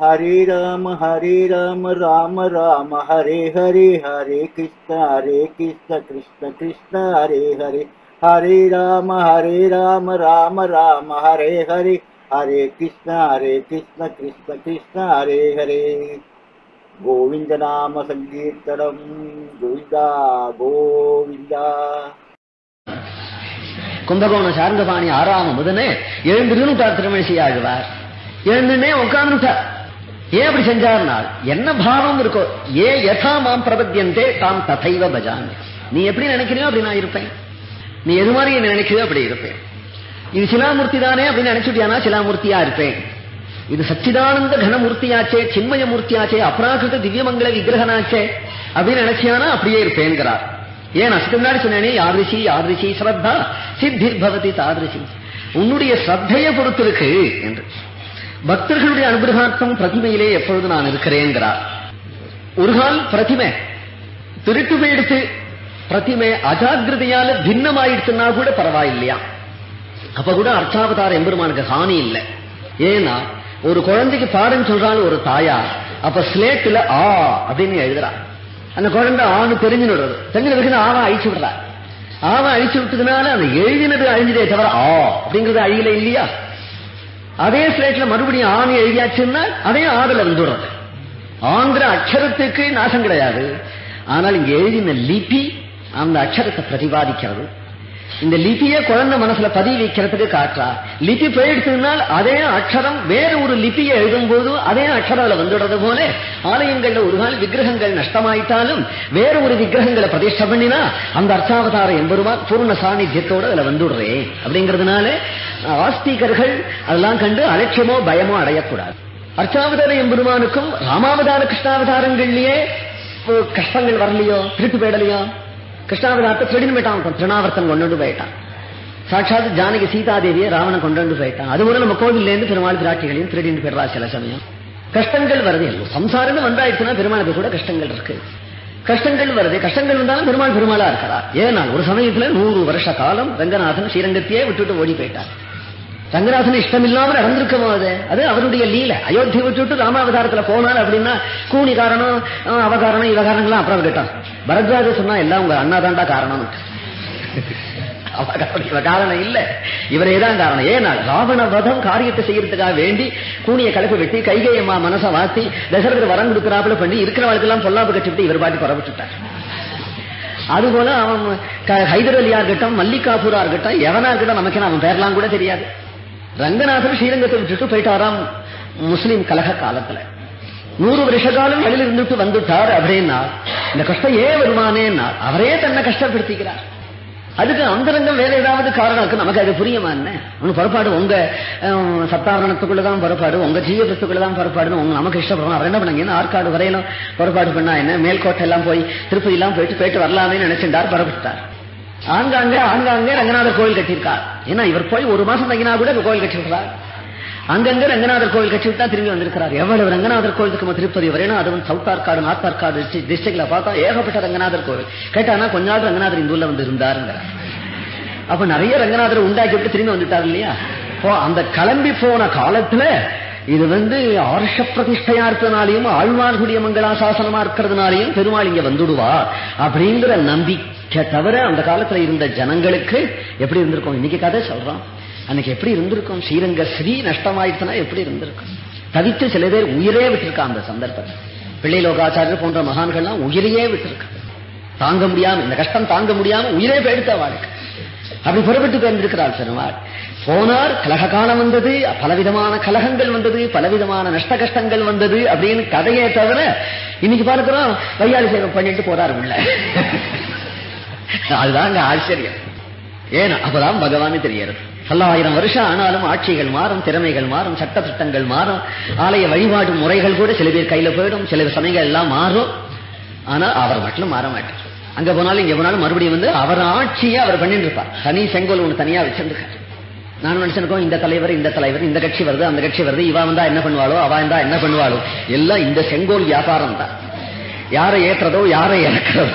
ஹரே ராம ஹரே ராம ராம ராம ஹரே ஹரே ஹரே கிருஷ்ண ஹரே கிருஷ்ண கிருஷ்ண கிருஷ்ண ஹரே ஹரே. ஹரே ராம ஹரே ராம ராம ராம ஹரே ஹரே. ஹரே கிருஷ்ண ஹரே கிருஷ்ண கிருஷ்ண கிருஷ்ண ஹரே ஹரே. கோவிந்த நாம சங்கீர்த்தனம். கோவிந்தா கோவிந்தா. கும்பகோணம் சார்ந்தபாணி ஆறாம் முதனே எழுந்திருந்துட்டார் திருமணிசி ஆழ்வார் எழுந்துனே உட்கார்ந்துட்டார். ஏன் அப்படி செஞ்சார்னால் என்ன பாவம் இருக்கோ ஏ யதா மாம் பிரபத்தியந்தே தாம் ததைவ பஜாமி. நீ எப்படி நினைக்கிறியோ அப்படி நான் இருப்பேன். நீ எது மாதிரி என்ன நினைக்கிறியோ அப்படி இருப்பேன். இது சிலாமூர்த்தி தானே அப்படின்னு நினைச்சுட்டியானா சிலாமூர்த்தியா இருப்பேன். இது சச்சிதானந்த கனமூர்த்தியாச்சே சின்மய மூர்த்தியாச்சே அப்ராகிருத திவ்யமங்கல விக்கிரகனாச்சே அப்படின்னு நினைச்சியானா அப்படியே இருப்பேங்கிறார் ஏன் அதுக்கு முன்னாடி சொன்னேனே யாதிருஷி யாதிருஷி ஸ்ரத்தா சித்திர் பவதி தாதிருஷி உன்னுடைய ஸ்ரத்தையை பொறுத்து இருக்கு என்று. பக்தர்களுடைய அனுகிரகார்த்தம் பிரதிமையிலே எப்பொழுது நான் இருக்கிறேங்கிறார் ஒரு கால் பிரதிமை. திருட்டு போயிடுத்து பிரதிமை அஜாகிரதையால பின்னமாயிடுச்சுன்னா கூட பரவாயில்லையா? அப்ப கூட அர்ச்சாவதார எம்பெருமானுக்கு ஹானி இல்லை. ஏன்னா ஒரு குழந்தைக்கு பாடம் சொல்றாள் ஒரு தாயா அப்ப ஸ்லேட்ல ஆ அப்படின்னு எழுதுறா. அந்த குழந்தை ஆணு தெரிஞ்சு விடுறது தெரிஞ்சதுக்கு ஆவா அழிச்சு விடுறா. ஆவா அழிச்சு விட்டதுனால அந்த எழுதினது அழிஞ்சதே தவிர ஆ அப்படிங்கிறது அழியல இல்லையா? அதே ஸ்லேட்ல மறுபடியும் ஆணி எழுதியாச்சுன்னா அதே ஆறுல வந்துடுறது. ஆங்கிற அக்ஷரத்துக்கு நாசம் கிடையாது. ஆனால் இங்க எழுதின லிபி அந்த அக்ஷரத்தை பிரதிபாதிக்கிறது. இந்த லிபியை குழந்தை மனசுல பதிவு வைக்கிறதுக்கு காற்றா? லிபி போயிடுச்சுனால் அதே அக்ஷரம் வேற ஒரு லிபியை எழுதும் போது அதே அக்ஷரம் வந்துடுறது போல ஆலயங்கள்ல ஒரு நாள் விக்கிரகங்கள் நஷ்டமாயிட்டாலும் வேற ஒரு விக்கிரகங்களை பிரதிஷ்ட பண்ணினா அந்த அர்த்தாவதார எம்பெருமா பூர்ண சாநித்தியத்தோட அதுல வந்துடுறேன் அப்படிங்கறதுனால ஆஸ்திகர்கள் அதெல்லாம் கண்டு அலட்சியமோ பயமோ அடையக்கூடாது. அர்ச்சாவதார எம்பெருமானுக்கும் ராமாவதார கிருஷ்ணாவதாரங்கள்லயே கஷ்டங்கள் வரலையோ திருட்டு போயிடலையோ? கிருஷ்ணாவதாரத்தை திருடின்னு போயிட்டான். திருநாவர்த்தன் கொண்டு போயிட்டான். சாட்சாத் ஜானகி சீதாதேவியை ராவணன் கொண்டு போயிட்டான். அது நம்ம கோவில்லேருந்து பெருமாள் திராட்சிகளையும் திருடின்னு போயிடுறா சில சமயம். கஷ்டங்கள் வருது. இல்லை சம்சாரம்னு வந்தாயிடுச்சுன்னா பெருமாளுக்கு கூட கஷ்டங்கள் இருக்கு. கஷ்டங்கள் வருது. கஷ்டங்கள் வந்தாலும் பெருமாள் பெருமாளா இருக்கிறார். ஏனால் ஒரு சமயத்துல நூறு வருஷ காலம் ரங்கநாதன் ஸ்ரீரங்கத்தையே விட்டுட்டு ஓடி போயிட்டார். ரங்கநாதன் இஷ்டம் இல்லாம நடந்திருக்கமோ அது? அது அவருடைய லீல. அயோத்தி விட்டுட்டு ராமாவதாரத்துல போனாள் அப்படின்னா கூணி காரணம் அவகாரணம் காரணம் அப்புறம் கேட்டான் பரத்வாஜ சொன்னா எல்லாம் உங்க அண்ணா தாண்டா காரணம் காரணம் இல்ல. இவரேதான் காரணம். ஏன்னா ராவண வதம் காரியத்தை செய்யறதுக்காக வேண்டி கூணிய கலப்பு வெட்டி கைகையம்மா மனசை வாத்தி தசரதர் வரம் கொடுக்கிறாப்புல பண்ணி இருக்கிறவளுக்கெல்லாம் பொல்லாப்பு கட்டிவிட்டு இவர் பாட்டி புறப்பட்டுட்டார் அதுபோல அவன் ஹைதர் அலியா இருக்கட்டும் மல்லிகாபூரா இருக்கட்டும் எவனா இருக்கட்டும் நமக்கு அவன் பேர்லாம் கூட தெரியாது. ரங்கநாதர் ஸ்ரீரங்கத்தை விட்டுட்டு போயிட்டாராம் முஸ்லீம் கலக காலத்துல. நூறு வருஷ காலம் வெளியில இருந்துட்டு வந்துட்டார் அப்படின்னா இந்த கஷ்டம் ஏன் வருமானேன்னா அவரே தன்னை கஷ்டப்படுத்திக்கிறார். அதுக்கு அந்தரங்கம் வேற ஏதாவது காரணம் இருக்கு? நமக்கு அது புரியுமா என்ன? உங்க புறப்பாடு உங்க சத்தாரணத்துக்குள்ளதான் புறப்பாடு உங்க ஜீவத்துக்குள்ளதான் புறப்பாடுன்னு உங்க நமக்கு இஷ்டப்படும் அவர் என்ன பண்ணாங்க ஆற்காடு வரையிலும் புறப்பாடு பண்ணா என்ன? மேல்கோட்டை எல்லாம் போய் திருப்பதி எல்லாம் போயிட்டு போயிட்டு வரலாமே நினைச்சிருந்தார் புறப்பட்டார் ஆங்காங்க ஆங்காங்க ரங்கநாதர் கோயில் கட்டியிருக்கார். ஏன்னா இவர் போய் ஒரு மாசம் தங்கினா கூட கோயில் கட்டியிருக்கிறார் அங்கங்க ரங்கநாதர் கோயில் கட்டி விட்டா திரும்பி வந்திருக்கிறார். எவ்வளவு ரங்கநாதர் கோயிலுக்கு திருப்பதி வரையும் அது வந்து சவுத் ஆர்காடு டிஸ்ட்ரிக்ட்ல பார்த்தா ஏகப்பட்ட ரங்கநாதர் கோயில் கேட்டானா கொஞ்ச நாள் ரங்கநாதர் இந்த ஊர்ல வந்து இருந்தாருங்க அப்ப நிறைய ரங்கநாதர் உண்டாக்கி விட்டு திரும்பி வந்துட்டார் இல்லையா? அந்த கிளம்பி போன காலத்துல இது வந்து ஆர்ஷ பிரதிஷ்டையா இருக்கிறதுனாலையும் மங்களா மங்களாசாசனமா இருக்கிறதுனாலையும் பெருமாள் இங்க வந்துடுவா அப்படிங்கிற நம்பிக்கை தவிர அந்த காலத்துல இருந்த ஜனங்களுக்கு எப்படி இருந்திருக்கும்? இன்னைக்கு கதை சொல்றோம். அன்னைக்கு எப்படி இருந்திருக்கும்? ஸ்ரீரங்க ஸ்ரீ நஷ்டமாயிடுச்சுன்னா எப்படி இருந்திருக்கும்? தவித்து சில பேர் உயிரே விட்டுருக்கான் அந்த சந்தர்ப்பத்தில். பிள்ளை லோகாச்சாரியர் போன்ற மகான்கள்லாம் உயிரையே விட்டுருக்காங்க. தாங்க முடியாம இந்த கஷ்டம் தாங்க முடியாம உயிரே போயிடுத்த வாழ்க்கை அப்படி புறப்பட்டு போயிருந்திருக்கிறார் பெருமாள். போனார் கலக காலம் வந்தது பலவிதமான கலகங்கள் வந்தது பலவிதமான நஷ்ட கஷ்டங்கள் வந்தது அப்படின்னு கதையே தவிர இன்னைக்கு பார்க்கிறோம் வையாளி சேவை பண்ணிட்டு போறாரு உள்ள. அதுதான் ஆச்சரியம். ஏன்னா அப்பதான் பகவான் தெரியறது பல்லாயிரம் வருஷம் ஆனாலும் ஆட்சிகள் மாறும் திறமைகள் மாறும் சட்ட திட்டங்கள் மாறும் ஆலய வழிபாடு முறைகள் கூட சில பேர் கையில போயிடும் சில சமயங்கள் எல்லாம் மாறும். ஆனா அவர் மட்டும் மாற மாட்டார். அங்க போனாலும் இங்க போனாலும் மறுபடியும் வந்து அவர் ஆட்சியை அவர் பண்ணிட்டு இருப்பார். தனி செங்கோல் ஒன்று தனியா வச்சிருந்துருக்காரு. நான் நினைச்சிருக்கோம் இந்த தலைவர் இந்த தலைவர் இந்த கட்சி வருது அந்த கட்சி வருது இவா வந்தா என்ன பண்ணுவாளோ அவா இருந்தா என்ன பண்ணுவாளோ எல்லாம் இந்த செங்கோல் வியாபாரம் தான். யாரை ஏற்றதோ யாரை இறக்கிறதோ.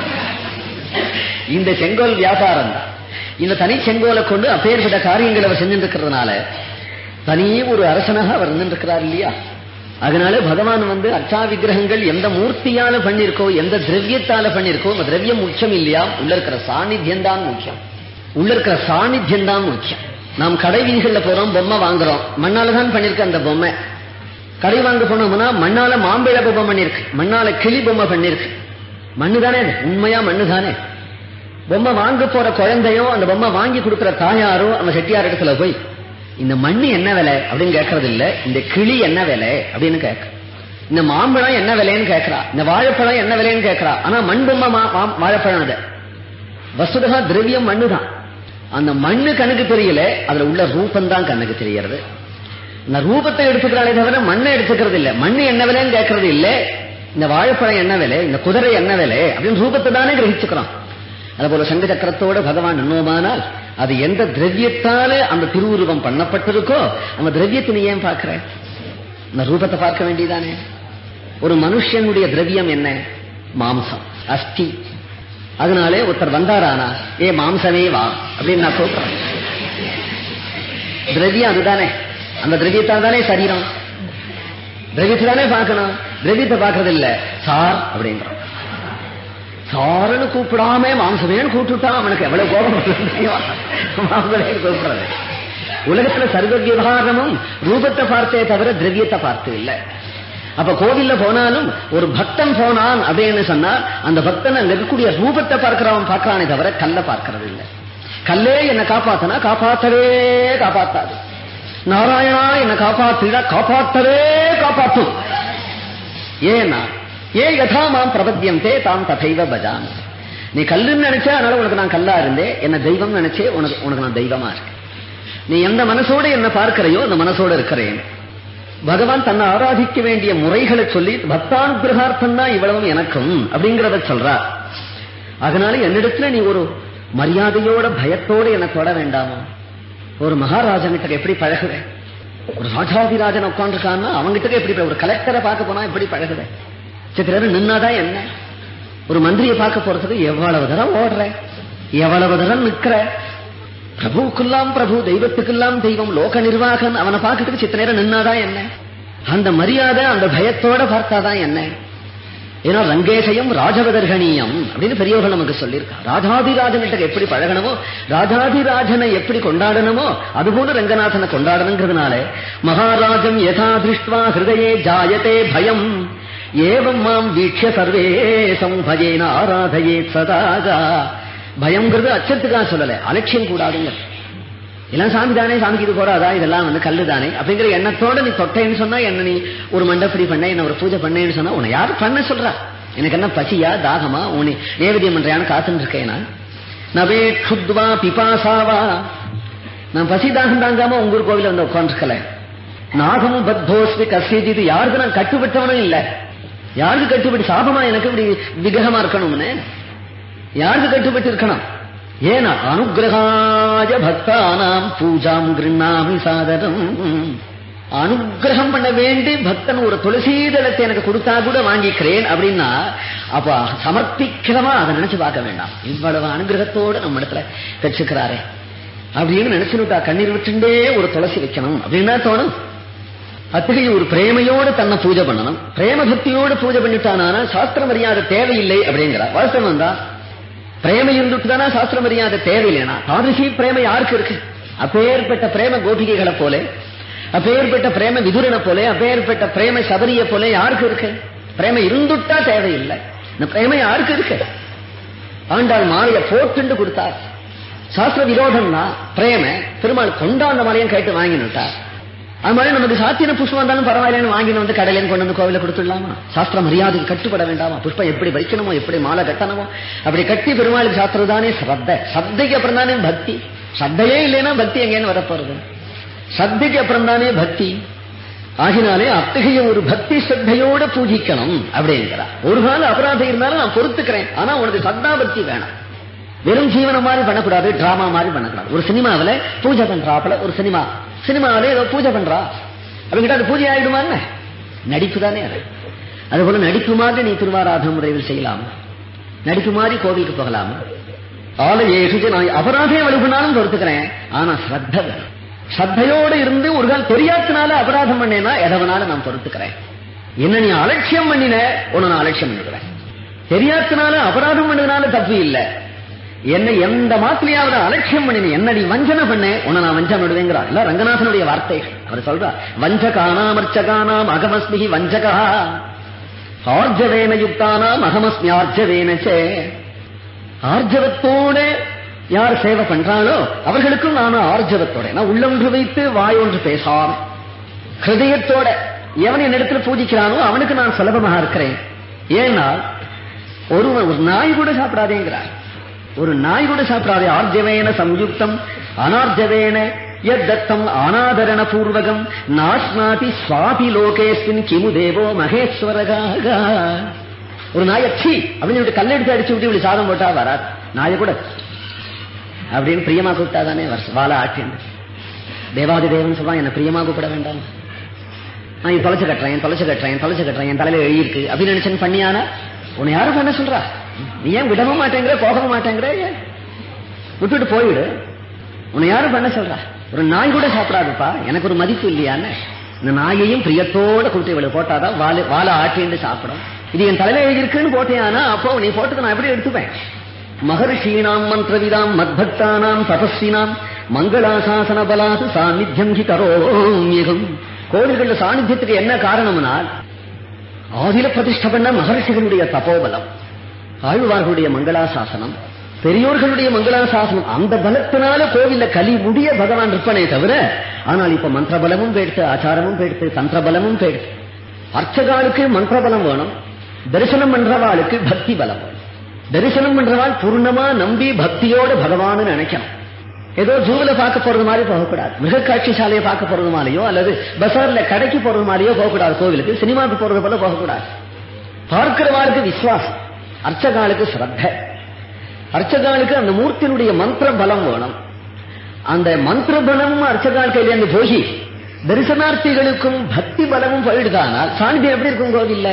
இந்த செங்கோல் வியாபாரம் தான். இந்த தனி செங்கோலை கொண்டு அப்பேற்பட்ட காரியங்களை அவர் செஞ்சுட்டு தனியே ஒரு அரசனாக அவர் இருந்திருக்கிறார் இல்லையா? அதனால பகவான் வந்து அர்ச்சா விக்கிரகங்கள் எந்த மூர்த்தியால பண்ணிருக்கோ எந்த திரவியத்தால பண்ணிருக்கோ அந்த திரவியம் முக்கியம் இல்லையா? உள்ள இருக்கிற சாநித்தியம் தான் முக்கியம் உள்ள இருக்கிற சாநித்தியம் தான் முக்கியம் நாம் கடை வீதிகளில் போறோம் பொம்மை வாங்குறோம். மண்ணால தான் பண்ணிருக்க அந்த பொம்மை. கடை வாங்க போனோம்னா மண்ணால மாம்பழ பொம்மை பண்ணிருக்கு. மண்ணால கிளி பொம்மை பண்ணிருக்கு. மண்ணு தானே உண்மையா மண்ணு தானே பொம்மை வாங்க போற குழந்தையோ அந்த பொம்மை வாங்கி கொடுக்குற தாயாரோ அந்த செட்டியார் இடத்துல போய் இந்த மண்ணு என்ன விலை? அப்படின்னு கேட்கறது இல்ல இந்த கிளி என்ன விலை? அப்படின்னு கேட்க இந்த மாம்பழம் என்ன விலைன்னு கேட்கறா இந்த வாழைப்பழம் என்ன விலைன்னு கேட்கறா ஆனா மண் பொம்மை மா- மா- வாழைப்பழம் அது. வசுதா திரவியம் மண்ணு தான் அந்த மண்ணு கண்ணுக்கு தெரியல அதுல உள்ள ரூபம் தான் கண்ணுக்கு தெரியறது இந்த ரூபத்தை எடுத்துக்கிறாளே தவிர மண்ணை எடுத்துக்கிறது இல்ல. மண்ணு என்ன விலைன்னு கேட்கறது இல்ல. இந்த வாழைப்பழம் என்ன விலை? இந்த குதிரை என்ன விலை? அப்படின்னு ரூபத்தை தானே கிரகிச்சுக்கிறோம் அதுபோல சங்க சக்கரத்தோட பகவான் எண்ணுமானால் அது எந்த திரவியத்தால அந்த திருவுருவம் பண்ணப்பட்டிருக்கோ அந்த திரவியத்தை நீ ஏன் பார்க்கிற? இந்த ரூபத்தை பார்க்க வேண்டியதானே? ஒரு மனுஷனுடைய திரவியம் என்ன? மாம்சம் அஸ்தி. அதனாலே ஒருத்தர் வந்தாரானா ஏ மாம்சமே வா அப்படின்னு நான் சொல்றேன். திரவியம் அதுதானே. அந்த திரவியத்தால் தானே சரீரம். திரவியத்தை தானே பார்க்கணும். திரவியத்தை பார்க்கறது இல்ல சார் அப்படின்றான். சாருன்னு கூப்பிடாம மாம்சமேன்னு கூப்பிட்டுட்டான். அவனுக்கு எவ்வளவு கோபம் மாம்சமே கூப்பிடுறது. உலகத்துல சர்வ விவகாரமும் ரூபத்தை பார்த்தே தவிர திரவியத்தை பார்த்து இல்லை. அப்ப கோவில்ல போனாலும் ஒரு பக்தன் போனான் அப்படின்னு சொன்னா அந்த பக்தன் அங்க இருக்கக்கூடிய ரூபத்தை பார்க்கிறவன் பார்க்கறானே தவிர கல்ல பார்க்கறது இல்ல. கல்லே என்னை காப்பாத்தனா காப்பாத்தவே காப்பாத்தாது. நாராயணா என்னை காப்பாத்திடா காப்பாத்தவே காப்பாற்றும் ஏன்னா ஏ யதா மாம் பிரபத்தியந்தே தாம் ததைவ பஜாமி. நீ கல்லுன்னு நினைச்சா அதனால உனக்கு நான் கல்லா இருந்தேன் என்ன தெய்வம் நினைச்சே உனக்கு உனக்கு நான் தெய்வமா இருக்கேன். நீ எந்த மனசோட என்ன பார்க்கிறையோ அந்த மனசோட இருக்கிறேன். பகவான் தன்னை ஆராதிக்க வேண்டிய முறைகளை சொல்லி பக்தானுகிரகார்த்தம் தான் இவ்வளவும் எனக்கும் அப்படிங்கிறத சொல்றார். அதனால என்னிடத்துல நீ ஒரு மரியாதையோட பயத்தோட என்ன தொட வேண்டாமா? ஒரு மகாராஜன்கிட்ட எப்படி பழகுவேன் ஒரு ராஜாதிராஜன் உட்காந்துருக்கான்னா அவங்கிட்ட எப்படி ஒரு கலெக்டரை பார்க்க போனா எப்படி பழகுவேன் சித்திரர் நின்னாதான் என்ன? ஒரு மந்திரியை பார்க்க போறதுக்கு எவ்வளவு தரம் ஓடுற? எவ்வளவு தரம் நிக்கிற? பிரபுக்கெல்லாம் பிரபு தெய்வத்துக்கெல்லாம் தெய்வம் லோக நிர்வாகன் அவனை பார்க்கறதுக்கு சித்த நேரம் நின்னாதான் என்ன? அந்த மரியாதை அந்த பயத்தோட பார்த்தாதான் என்ன? ஏன்னா ரங்கேசயம் ராஜவதர்கணீயம் அப்படின்னு பெரியவர்கள் நமக்கு சொல்லியிருக்கா. ராஜாதிராஜன்கிட்ட எப்படி பழகணுமோ ராஜாதிராஜனை எப்படி கொண்டாடணுமோ அதுபோல ரங்கநாதனை கொண்டாடணுங்கிறதுனால மகாராஜம் யதா திருஷ்டுவா ஹிருதயே ஜாயத்தே பயம். ஏவம் மாம் வீட்ச சர்வே சம்பயேன ஆராதையே சதாகா பயம்ங்கிறது அச்சத்துக்காக சொல்லல. அலட்சியம் கூடாதுங்க. எல்லாம் சாமி தானே சாமிக்கு இது போறாதா? இதெல்லாம் வந்து கல்லு தானே. அப்படிங்கிற எண்ணத்தோட நீ தொட்டேன்னு சொன்னா என்ன நீ ஒரு மண்டப்படி பண்ண என்ன ஒரு பூஜை பண்ணேன்னு சொன்னா உன்னை யாரு பண்ண சொல்றா? எனக்கு என்ன பசியா தாகமா? உன்னை நேவேதியம் பண்றியான்னு காத்துன்னு இருக்கேன்? நான் நவே க்ஷுத்வா பிபாசாவா? நான் பசி தாகம் தாங்காம உங்க ஊர் கோவில வந்து உட்காந்துருக்கல நாகமும் பத்போஸ்வி கசிஜி இது யாருக்கு நான் கட்டுப்பட்டவனும் இல்ல. யாருக்கு கட்டுப்பட்டு சாபமா எனக்கு இப்படி விகிரகமா இருக்கணும்னு? யாருக்கு கட்டுப்பட்டிருக்கணும்? ஏன அனுகிரகாஜ பக்தானாம் பூஜாம் கிருண்ணாமி சாதனம். அனுகிரகம் பண்ண வேண்டி பக்தன் ஒரு துளசி தளத்தை எனக்கு கொடுத்தா கூட வாங்கிக்கிறேன் அப்படின்னா அப்ப சமர்ப்பிக்கிறமா அதை நினைச்சு பார்க்க வேண்டாம். இவ்வளவு அனுகிரகத்தோடு நம்ம இடத்துல தச்சுக்கிறாரே. அப்படின்னு நினைச்சுட்டா கண்ணீர் விட்டுண்டே ஒரு துளசி வைக்கணும். அப்படின்னா தோணும்? அத்தகைய ஒரு பிரேமையோடு தன்னை பூஜை பண்ணணும். பிரேம பக்தியோடு பூஜை பண்ணிட்டானா சாஸ்திர மரியாதை தேவையில்லை அப்படிங்கிறா வாஸ்தவம் தான் பிரேமை இருந்துட்டு தானே சாஸ்திர மரியாதை தேவையில்லைனா? தாதிசி பிரேமை யாருக்கு இருக்கு? அப்பேற்பட்ட பிரேம கோபிகைகளை போல அப்பேற்பட்ட பிரேம விதுரனை போல அப்பேற்பட்ட பிரேம சபரிய போல யாருக்கு இருக்கு? பிரேம இருந்துட்டா தேவையில்லை. இந்த பிரேம யாருக்கு இருக்கு? ஆண்டாள் மாலையை போட்டுண்டு கொடுத்தார். சாஸ்திர விரோதம்னா பிரேம பெருமாள் கொண்டாந்த மாலையும் கேட்டு வாங்கினுட்டார். அது மாதிரி நமக்கு சாத்தின புஷ்பம் வந்தாலும் பரவாயில்லன்னு வாங்கினு வந்து கடையில கொண்டு வந்து கோவில கொடுத்துடலாமா? சாஸ்திர மரியாதைக்கு கட்டுப்பட வேண்டாமா? புஷ்பம் எப்படி வைக்கணுமோ எப்படி மாலை கட்டணுமோ? அப்படி கட்டி பெருமாளுக்கு சாஸ்திரம் தானே ஸ்ரத்த. சத்தைக்கு அப்புறம் தானே பக்தி. சத்தையே இல்லைன்னா பக்தி எங்கேன்னு வரப்போறது. சத்தைக்கு அப்புறம் தானே பக்தி. ஆகினாலே அத்தகைய ஒரு பக்தி சத்தையோட பூஜிக்கணும் அப்படிங்கிறார் ஒரு கால அபராதம் இருந்தாலும் நான் பொறுத்துக்கிறேன். ஆனா உனக்கு சத்தா பக்தி வேணும். வெறும் ஜீவனம் மாதிரி பண்ணக்கூடாது டிராமா மாதிரி பண்ணக்கூடாது. ஒரு சினிமாவில் பூஜை பண்றாப்புல ஒரு சினிமா. சினிமாவில் ஏதோ பூஜை பண்றா. அவங்கிட்ட அது பூஜை ஆயிடுமாங்க நடிப்பு தானே அது. அதுபோல நடிப்பு மாதிரி நீ திருவாராதன முறையில் செய்யலாம். நடிப்பு மாதிரி கோவிலுக்கு ஆளு ஆலயேஷு நான் அபராதே வலுகுனாலும் பொறுத்துக்கிறேன் ஆனா ஸ்ரத்த வேணும். ஸ்ரத்தையோடு இருந்து ஒரு கால் தெரியாதனால அபராதம் பண்ணேன்னா எதவனாலும் நான் பொறுத்துக்கிறேன் என்ன நீ அலட்சியம் பண்ணின உன்னை நான் அலட்சியம் பண்ணிக்கிறேன். தெரியாதனால அபராதம் பண்ணதுனால தப்பு இல்லை. என்ன எந்த மாத்திரையாவது அலட்சியம் பண்ணி என்னடி வஞ்சனை பண்ண உன நான் வஞ்சம் விடுவேங்கிறார். இல்ல ரங்கநாதனுடைய வார்த்தைகள். அவர் சொல்றார் வஞ்சகானாம் அர்ச்சகானாம் அகமஸ்மி வஞ்சகா ஆர்ஜவேன யுக்தானாம் அகமஸ்மி ஆர்ஜவேன ஆர்ஜவத்தோட யார் சேவை பண்றாளோ அவர்களுக்கும் நானும் ஆர்ஜவத்தோட. நான் உள்ளொன்று வைத்து வாய் ஒன்று பேசாம. ஹிருதயத்தோட எவன் என்னிடத்துல பூஜிக்கிறானோ அவனுக்கு நான் சுலபமாக இருக்கிறேன். ஏன்னா ஒருவன் ஒரு நாய் கூட சாப்பிடாதேங்கிறார். ஒரு நாய் கூட சாப்பிடாது. ஆர்ஜவேன சம்யுக்தம் அனார்ஜவேன எத்தம் அனாதரண பூர்வகம் நாஸ்நாதி சுவாபி லோகேஸ்மின் கிமு தேவோ மகேஸ்வரகாக. ஒரு நாய் அச்சி அப்படின்னு சொல்லிட்டு கல்லெடுத்து அடிச்சு விட்டு இப்படி சாதம் போட்டா வராது. நாயை கூட. அப்படின்னு பிரியமா கூப்பிட்டா தானே வாழ ஆட்டின்னு தேவாதி தேவன் சொல்றான் என்ன பிரியமா கூப்பிட வேண்டாம். நான் தொலைச்சு கட்டுறேன் தொலைச்சு கட்டுறேன் தொலைச்சு கட்டுறேன் என் தலையில எழுதியிருக்கு. அப்படின்னு நினைச்சேன்னு பண்ணியானா? உன்னை யாரும் பண்ண சொல்றா? நீ ஏன் விடவும் மாட்டேங்கிற போகவும் மாட்டேங்கிற? விட்டுட்டு போயிடு. உன்னை யாரும் பண்ண சொல்றா. ஒரு நாய் கூட சாப்பிடாதுப்பா. எனக்கு ஒரு மதிப்பு இல்லையான்னு. இந்த நாயையும் பிரியத்தோட கூட்டி இவளை போட்டாதான் வாழை வாழை ஆட்டிண்டு சாப்பிடும். இது என் தலையில எழுதியிருக்குன்னு போட்டேனா அப்போ நீ போட்டதை நான் எப்படி எடுத்துப்பேன்? மகர்ஷீணாம் மந்திரவிதாம் மத்பக்தானாம் தபஸ்வினாம் மங்களாசாசன பலாது சாநித்தியம் ஹி கரோமியகம் கோவில்கள்ல சாநித்தியத்துக்கு என்ன காரணம்னால் ஆதில பிரதிஷ்ட பண்ண மகர்ஷிகளுடைய தபோபலம். ஆழ்வார்களுடைய மங்களாசாசனம் பெரியோர்களுடைய மங்களாசாசனம் அந்த பலத்தினால கோவில்ல கலி முடிய பகவான் இருப்பனே தவிர ஆனால் இப்ப மந்திரபலமும் போயிடுத்து ஆச்சாரமும் போயிடுத்து தந்திரபலமும் போயிடுத்து அர்ச்சகாளுக்கு மந்திரபலம் வேணும் தரிசனம் பண்றவாளுக்கு பக்தி பலம் வேணும். தரிசனம் பண்றவாள் பூர்ணமா நம்பி பக்தியோட பகவான்னு நினைக்கணும். ஏதோ ஜூவில பார்க்க போறது மாதிரி போகக்கூடாது. மிருகக்காட்சி சாலையை பார்க்க போறது மாதிரியோ அல்லது பசார்ல கடைக்கு போறது மாதிரியோ போகக்கூடாது கோவிலுக்கு சினிமாவுக்கு போறது போல போகக்கூடாது. பார்க்கிறவாளுக்கு விசுவாசம். அர்ச்சகாலுக்கு ஸ்ரத்த. அர்ச்சகாலுக்கு அந்த மூர்த்தியினுடைய மந்திர பலம் வேணும். அந்த மந்திர பலமும் அர்ச்சகால் கையிலேருந்து போகி தரிசனார்த்திகளுக்கும் பக்தி பலமும் போயிடுதானால் சாந்தி எப்படி இருக்கும் கோவில்ல?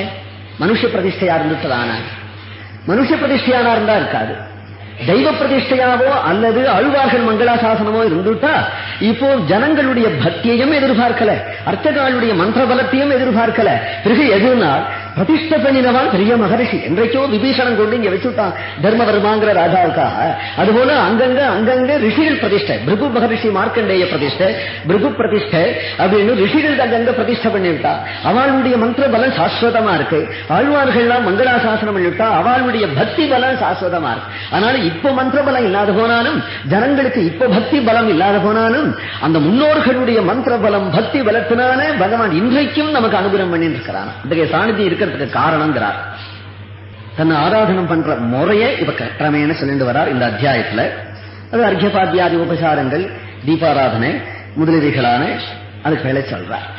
மனுஷ பிரதிஷ்டையா இருந்துட்டதானால் மனுஷ பிரதிஷ்டையானா இருந்தா இருக்காது. தெய்வ பிரதிஷ்டையாவோ அல்லது அழுவார்கள் மங்களாசாசனமோ இருந்துட்டா இப்போ ஜனங்களுடைய பக்தியையும் எதிர்பார்க்கல. அர்த்தகாலுடைய மந்திர பலத்தையும் எதிர்பார்க்கல. பிறகு எதுனால் பிரதிஷ்ட பண்ணினவான் பெரிய மகரிஷி. என்றைக்கோ விபீஷணம் கொண்டு இங்க வச்சுட்டான் தர்மவர்மாங்கிற ராஜாவுக்காக. அதுபோல அங்கங்க அங்கங்க ரிஷிகள் பிரதிஷ்டை. பிருகு மகரிஷி மார்க்கண்டேய பிரதிஷ்டை. பிருகு பிரதிஷ்டை அப்படின்னு ரிஷிகள் அங்கங்க பிரதிஷ்டை பண்ணிவிட்டா. அவளுடைய மந்திர பலம் சாஸ்வதமா இருக்கு. ஆழ்வார்கள்லாம் மங்களாசாசனம் பண்ணிவிட்டா. அவளுடைய பக்தி பலம் சாஸ்வதமா இருக்கு. அதனால இப்ப மந்திர பலம் இல்லாத போனாலும் ஜனங்களுக்கு இப்ப பக்தி பலம் இல்லாத போனாலும் அந்த முன்னோர்களுடைய மந்திர பலம் பக்தி பலத்தினால பகவான் இன்றைக்கும் நமக்கு அனுகிரகம் பண்ணிட்டு இருக்கிறான். இன்றைய சாநிதி இருக்கிறதுக்கு காரணங்கிறார். தன்னை ஆராதனம் பண்ற முறையை இப்ப கிரமேன சொல்லிட்டு வரார் இந்த அத்தியாயத்துல. அது அர்க்கியபாத்தியாதி உபசாரங்கள் தீபாராதனை முதலீடுகளான அதுக்கு வேலை சொல்றார்.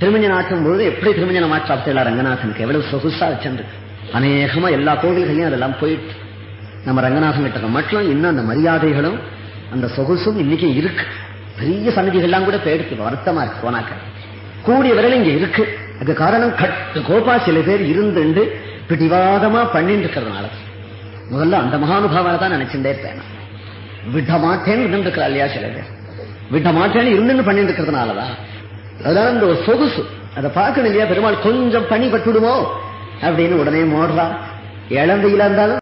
திருமஞ்சன் ஆற்றும் பொழுது எப்படி திருமஞ்சனம் ஆற்றாப்தில ரங்கநாதனுக்கு எவ்வளவு சொகுசா வச்சிருக்கு அநேகமா எல்லா கோவில்களையும் அதெல்லாம் போயிட்டு நம்ம ரங்கநாதன் கிட்ட மட்டும் இன்னும் அந்த மரியாதைகளும் அந்த சொகுசும் இன்னைக்கு இருக்கு. பெரிய சன்னதிகள்லாம் கூட போயிடுச்சு வருத்தமா இருக்கு போனாக்க. கூடிய விரல் இங்க இருக்கு. அதுக்கு காரணம் கோபா சில பேர் இருந்துண்டு பிடிவாதமா பண்ணிட்டு இருக்கிறதுனால முதல்ல அந்த மகானுபாவால தான் நினைச்சுட்டே இருப்பேன் விட மாட்டேன்னு இல்லையா சில பேர். விட மாட்டேன்னு இருந்துன்னு பண்ணிட்டு இருக்கிறதுனாலதான் அதாவது இந்த ஒரு சொகுசு அதை பார்க்கணும் இல்லையா பெருமாள் கொஞ்சம் பனி பட்டுடுமோ? அப்படின்னு உடனே மோடுறா. இளந்தையில இருந்தாலும்